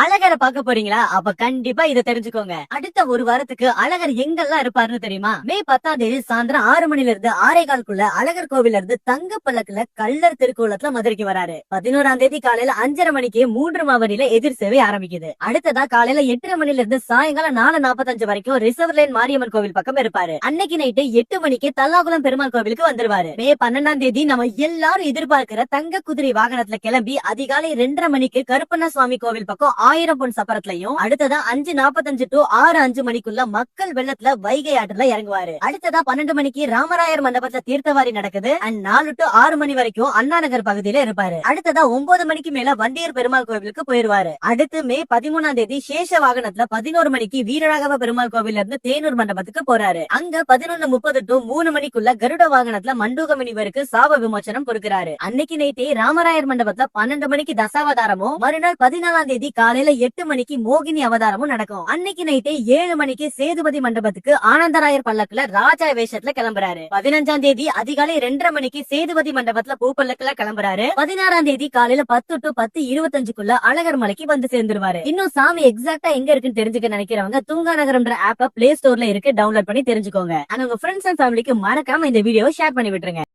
அழகரை பார்க்க போறீங்களா? அப்ப கண்டிப்பா இதை தெரிஞ்சுக்கோங்க. அடுத்த ஒரு வாரத்துக்கு அழகர் எங்கெல்லாம் இருப்பாருன்னு தெரியுமா? மே பத்தாம் தேதி சாயந்தரம் ஆறு மணில இருந்து ஆறே கால்குள்ள அழகர் கோவில இருந்து தங்க பல்லக்குல கள்ளர் திருக்கோலத்துல மதுரைக்கு வராரு. பதினோராம் தேதி காலையில அஞ்சரை மணிக்கு மூன்று மாவடியில எதிர் சேவை ஆரம்பிக்குது. அடுத்ததா காலையில எட்டரை மணில இருந்து சாயங்காலம் நாலு நாற்பத்தஞ்சு வரைக்கும் ரிசர்வ் லைன் மாரியம்மன் கோவில் பக்கம் இருப்பாரு. அன்னைக்கு நைட்டு எட்டு மணிக்கு தல்லாகுளம் பெருமாள் கோவிலுக்கு வந்துருவாரு. மே பன்னெண்டாம் தேதி நம்ம எல்லாரும் எதிர்பார்க்கிற தங்க குதிரை வாகனத்துல கிளம்பி அதிகாலை ரெண்டரை மணிக்கு கருப்பண்ண சுவாமி கோவில் பக்கம் ஆயிரம் பொன் சப்பரத்திலையும் அடுத்ததா அஞ்சு நாற்பத்தஞ்சு டு ஆறு அஞ்சு மணிக்குள்ள மக்கள் வெள்ளத்துல வைகை ஆற்றுல இறங்குவாரு. அடுத்ததா பன்னெண்டு மணிக்கு ராமராயர் மண்டபத்துல தீர்த்தவாரி நடக்குது. அண்ட் நாலு டு ஆறு மணி வரைக்கும் அண்ணா நகர் பகுதியில இருப்பாரு. அடுத்ததா ஒன்பது மணிக்கு மேல வண்டியர் பெருமாள் கோவிலுக்கு போயிருவாரு. அடுத்து மே பதிமூணாம் தேதி சேஷ வாகனத்துல பதினோரு மணிக்கு வீரராகவ பெருமாள் கோவில்ல இருந்து தேனூர் மண்டபத்துக்கு போறாரு. அங்க பதினொன்னு முப்பது டு மூணு மணிக்குள்ள கருட வாகனத்துல மண்டூக முனிவருக்கு சாப விமோச்சனம் கொடுக்கிறாரு. அன்னைக்கு நைட்டே ராமராயர் மண்டபத்துல பன்னெண்டு மணிக்கு தசாவதாரமும் மறுநாள் பதினாலாம் தேதி காலை காலையில எட்டு மணிக்கு மோகினி அவதாரமும் நடக்கும். அன்னைக்கு நைட்டே ஏழு மணிக்கு சேதுபதி மண்டபத்துக்கு ஆனந்தராயர் பல்லக்குல ராஜா வேஷத்துல கிளம்புறாரு. பதினஞ்சாம் தேதி அதிகாலை ரெண்டரை மணிக்கு சேதுபதி மண்டபத்துல பூப்பல்லக்குல கிளம்புறாரு. பதினாறாம் தேதி காலையில பத்து டு பத்து இருபத்தஞ்சுக்குள்ள அழகர் மலைக்கு வந்து சேர்ந்துருவாரு. இன்னும் சாமி எக்ஸாக்டா எங்க இருக்குன்னு தெரிஞ்சுக்க நினைக்கிறவங்க தூங்கா நகரம்ன்ற ஆப்ப பிளே ஸ்டோர்ல இருக்கு டவுன்லோட் பண்ணி தெரிஞ்சுக்கோங்க. ஆனா உங்க ஃப்ரெண்ட்ஸ் அண்ட் ஃபேமிலிக்கு மறக்காம இந்த வீடியோவை ஷேர் பண்ணி விட்டுருங்க.